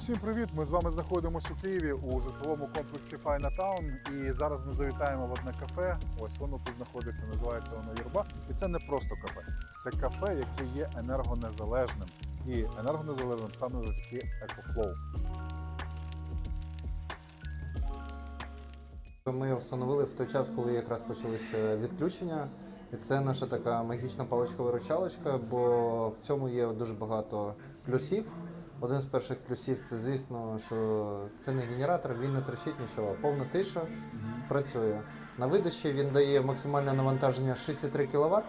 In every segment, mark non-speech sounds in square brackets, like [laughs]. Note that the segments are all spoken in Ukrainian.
Усім привіт! Ми з вами знаходимося у Києві у житловому комплексі Файна Таун. І зараз ми завітаємо в одне кафе. Ось воно тут знаходиться, називається воно Юрба. І це не просто кафе, це кафе, яке є енергонезалежним. І енергонезалежним саме завдяки EcoFlow. Ми встановили в той час, коли якраз почалися відключення. І це наша така магічна паличка-виручалочка, бо в цьому є дуже багато плюсів. Один з перших плюсів це, звісно, що це не генератор, він не трещить нічого. Повна тиша працює. На видачі він дає максимальне навантаження 63 кВт.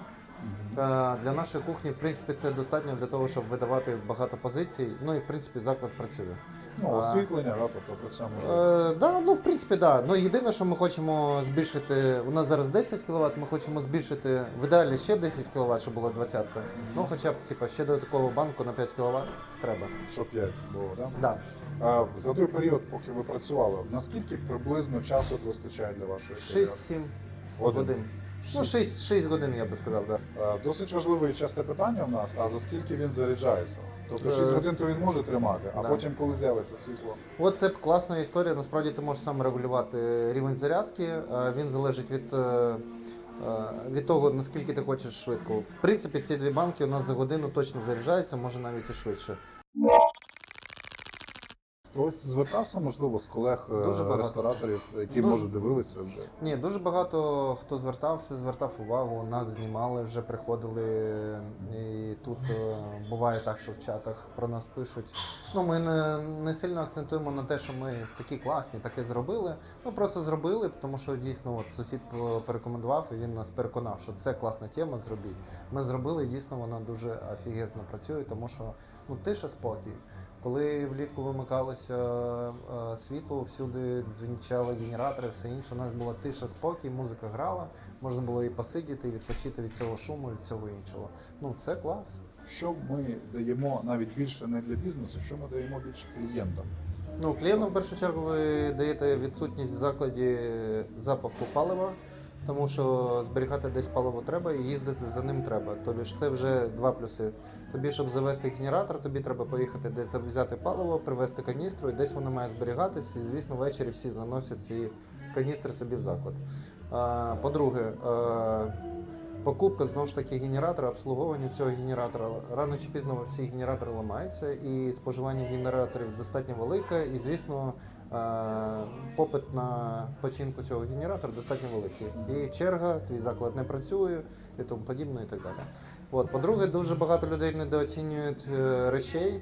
Для нашої кухні, в принципі, це достатньо для того, щоб видавати багато позицій. Ну і в принципі заклад працює. Ну, освітлення, да, тобто про це може. Е, да, ну в принципі, да. Ну єдине, що ми хочемо збільшити, у нас зараз 10 кВт, ми хочемо збільшити в ідеалі ще 10 кВт, щоб було 20 Ну хоча б типа, ще додаткову банку на 5 кВт треба. Що 5 було, да? Да. А за той період, поки ви працювали, наскільки приблизно часу вистачає для вашої кар'єри? 6-7 Годин. Ну, 6, 6 годин, я би сказав, да. Е, Досить важливе і часте питання в нас, а за скільки він заряджається? Тобто 6 Е, годин то він може тримати, а да. потім, коли з'явиться світло. От це класна історія. Насправді ти можеш сам регулювати рівень зарядки. Е, Він залежить від, е, е, від того, наскільки ти хочеш швидко. В принципі, ці дві банки у нас за годину точно заряджаються, може навіть і швидше. Ось звертався, можливо, з колег е, Дуже багато. рестораторів, які Дуже. може дивилися вже. Ні, дуже багато хто звертався, звертав увагу. Нас знімали, вже приходили. І тут е, буває так, що в чатах про нас пишуть. Ну, ми не, не сильно акцентуємо на те, що ми такі класні, таке зробили. Ми просто зробили, тому що дійсно от сусід по- порекомендував, і він нас переконав, що це класна тема, зробіть. Ми зробили, і дійсно вона дуже офігезно працює, тому що ну, тиша спокій. Коли влітку вимикалося е, світло, всюди дзвінчали генератори, все інше. У нас була тиша, спокій, музика грала, можна було і посидіти, і відпочити від цього шуму, від цього іншого. Ну це клас. Що ми даємо навіть більше не для бізнесу, що ми даємо більше клієнтам? Ну, клієнтам в першу чергу ви даєте відсутність в закладі запаху палива, тому що зберігати десь паливо треба і їздити за ним треба. Тобі ж це вже два плюси. Тобі, щоб завести генератор, тобі треба поїхати десь взяти паливо, привезти каністру, і десь воно має зберігатися. І звісно, ввечері всі заносять ці каністри собі в заклад. По-друге, е, покупка знову ж таки генератора, обслуговування цього генератора. Рано чи пізно всі генератори ламаються, і споживання генераторів достатньо велике. І звісно, е, попит на починку цього генератора достатньо великий. І черга, твій заклад не працює і тому подібне, і так далі. От, по-друге, дуже багато людей недооцінюють е, речей.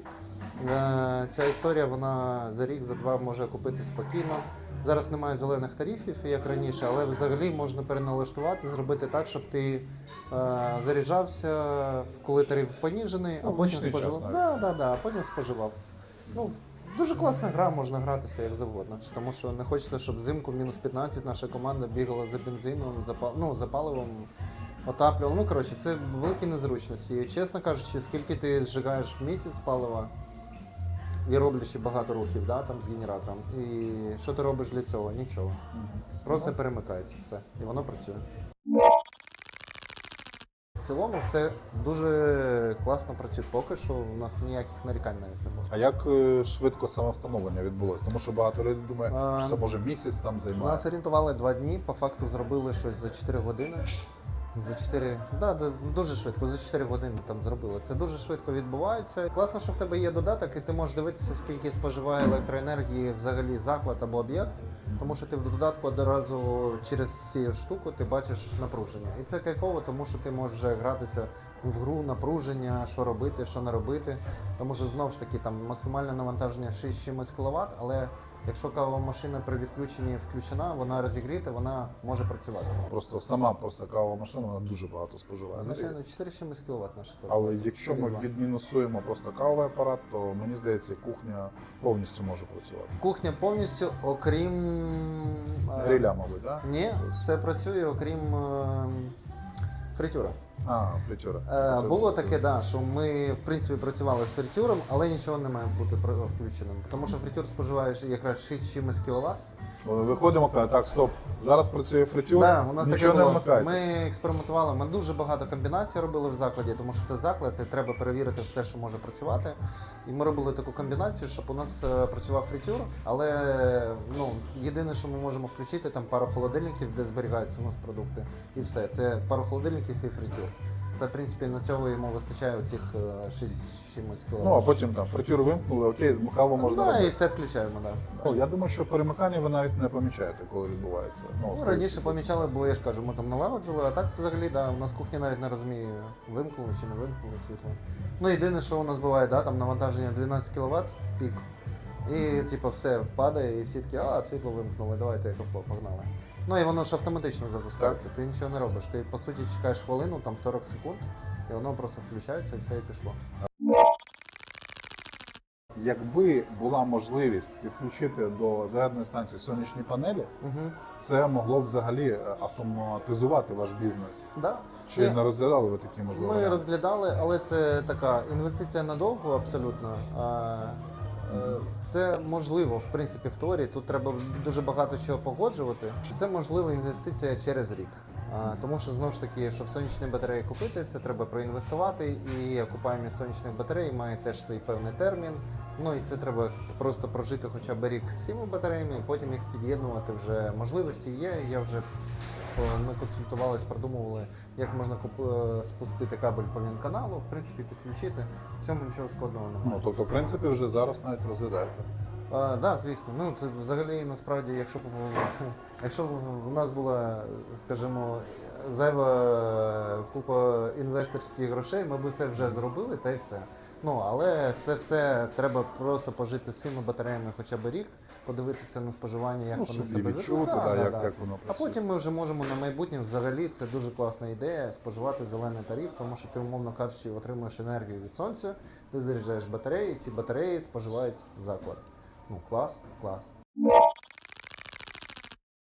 Е, Ця історія вона за рік, за два може купити спокійно. Зараз немає зелених тарифів, як раніше, але взагалі можна переналаштувати, зробити так, щоб ти е, заряджався, коли тариф поніжений, а Ну, в потім час споживав. навіть. Да, да, да, а потім споживав. Ну, дуже класна гра, можна гратися як завгодно. Тому що не хочеться, щоб взимку мінус 15 наша команда бігала за бензином, за, ну, за паливом. Отаплював. Ну, коротше, це великі незручності. І, чесно кажучи, скільки ти зжигаєш в місяць палива і роблячи багато рухів да, там, з генератором. І що ти робиш для цього? Нічого. Просто Ну. перемикається все. І воно працює. В цілому все дуже класно працює. Поки що у нас ніяких нарікань навіть не було. А як е, швидко самовстановлення відбулося? Тому що багато людей думає, А, що це може місяць там Нас орієнтували два дні, по факту зробили щось за 4 години. За 4, да, дуже швидко, за 4 години там зробили. Це дуже швидко відбувається. Класно, що в тебе є додаток, і ти можеш дивитися, скільки споживає електроенергії взагалі заклад або об'єкт. Тому що ти в додатку одразу через цю штуку ти бачиш напруження. І це кайфово, тому що ти можеш вже гратися в гру напруження, що робити, що не робити. Тому що знову ж таки там максимальне навантаження 6 чимось кВт, але якщо кавова машина при відключенні включена, вона розігріта, вона може працювати. Просто сама просто кавова машина вона дуже багато споживає. Звичайно, 4 чимось кВт наша сторона. Але якщо ми відмінусуємо просто кавовий апарат, то мені здається, кухня повністю може працювати. Кухня повністю, окрім Гриля, мабуть, так? Ні, все працює, окрім е, фритюра. А, фритюра. Е, було таке, да, що ми в принципі працювали з фритюром, але нічого не має бути про- включеним. Тому що фритюр споживає якраз 6 чимось кВт. Виходимо, кажемо, так, стоп. Зараз працює фритюр, Да, у нас нічого таке не було. вмикайте. Ми експериментували. Ми дуже багато комбінацій робили в закладі, тому що це заклад, і треба перевірити все, що може працювати. І ми робили таку комбінацію, щоб у нас е, працював фритюр, але ну єдине, що ми можемо включити, там пару холодильників, де зберігаються у нас продукти, і все. Це пару холодильників і фритюр. Це в принципі на цього йому вистачає оцих 6 чимось Ну, а потім там фритюр вимкнули, окей, каву можна да, і все включаємо, так. Да. Ну, я думаю, що перемикання ви навіть не помічаєте, коли відбувається. Ну, коли раніше помічали, бо я ж кажу, ми там налагоджували, а так взагалі, да, у нас кухня навіть не розуміє, вимкнули чи не вимкнули світло. Ну, єдине, що у нас буває, да, там навантаження 12 кВт пік. І типу все падає, і всі такі, а, світло вимкнули, давайте екофло, погнали. Ну і воно ж автоматично запускається, ти нічого не робиш. Ти по суті чекаєш хвилину, там 40 секунд, і воно просто включається і все і пішло. Якби була можливість підключити до зарядної станції сонячні панелі, Угу. це могло б взагалі е, автоматизувати ваш бізнес. Да. Чи Ні. не розглядали ви такі можливості? Ми розглядали, але це така інвестиція надовго абсолютно. Е, Це можливо, в принципі, в теорії. Тут треба дуже багато чого погоджувати. Це можлива інвестиція через рік. Тому що знову ж таки, щоб сонячні батареї купити, це треба проінвестувати. І окупаємість сонячних батарей має теж свій певний термін. Ну і це треба просто прожити хоча б рік з цими батареями, і потім їх під'єднувати вже можливості є. Я вже е, ми консультувались, продумували, як можна куп- е, спустити кабель по вінканалу, в принципі, підключити. В цьому нічого складного немає. Ну, тобто, в принципі, вже зараз навіть розглядаєте. Так, да, звісно. Ну, це взагалі, насправді, якщо б [laughs] якщо б у нас була, скажімо, зайва купа інвесторських грошей, ми б це вже зробили та й все. Ну, але це все треба просто пожити з цими батареями хоча б рік, подивитися на споживання, як ну, вони себе ведуть. відчути, Да, да, да, як, да. як воно А працює. потім ми вже можемо на майбутнє взагалі це дуже класна ідея споживати зелений тариф, тому що ти, умовно кажучи, отримуєш енергію від сонця, ти заряджаєш батареї, і ці батареї споживають заклад. Ну клас, клас.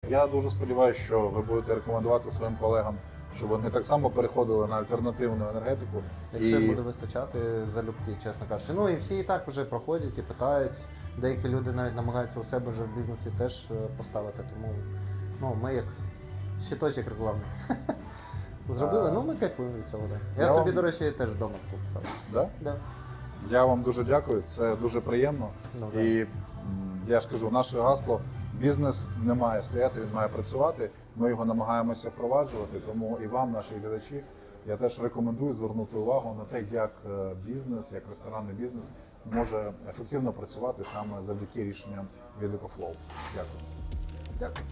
Я дуже сподіваюся, що ви будете рекомендувати своїм колегам, щоб вони так само переходили на альтернативну енергетику. Якщо І- буде вистачати залюбки, чесно кажучи. Ну і всі і так вже проходять і питають. Деякі люди навіть намагаються у себе вже в бізнесі теж е, поставити. Тому ну, ми як щиточок рекламний. [laughs] Зробили, А. ну ми кайфуємо від цього. Я Я собі, вам- до речі, теж вдома писав. Да? Да. Я вам дуже дякую, це дуже приємно. Ну, І я ж кажу, наше гасло бізнес не має стояти, він має працювати. Ми його намагаємося впроваджувати. Тому і вам, наші глядачі, я теж рекомендую звернути увагу на те, як е, бізнес, як ресторанний бізнес може ефективно працювати саме завдяки рішенням від EcoFlow. Дякую. Дякую.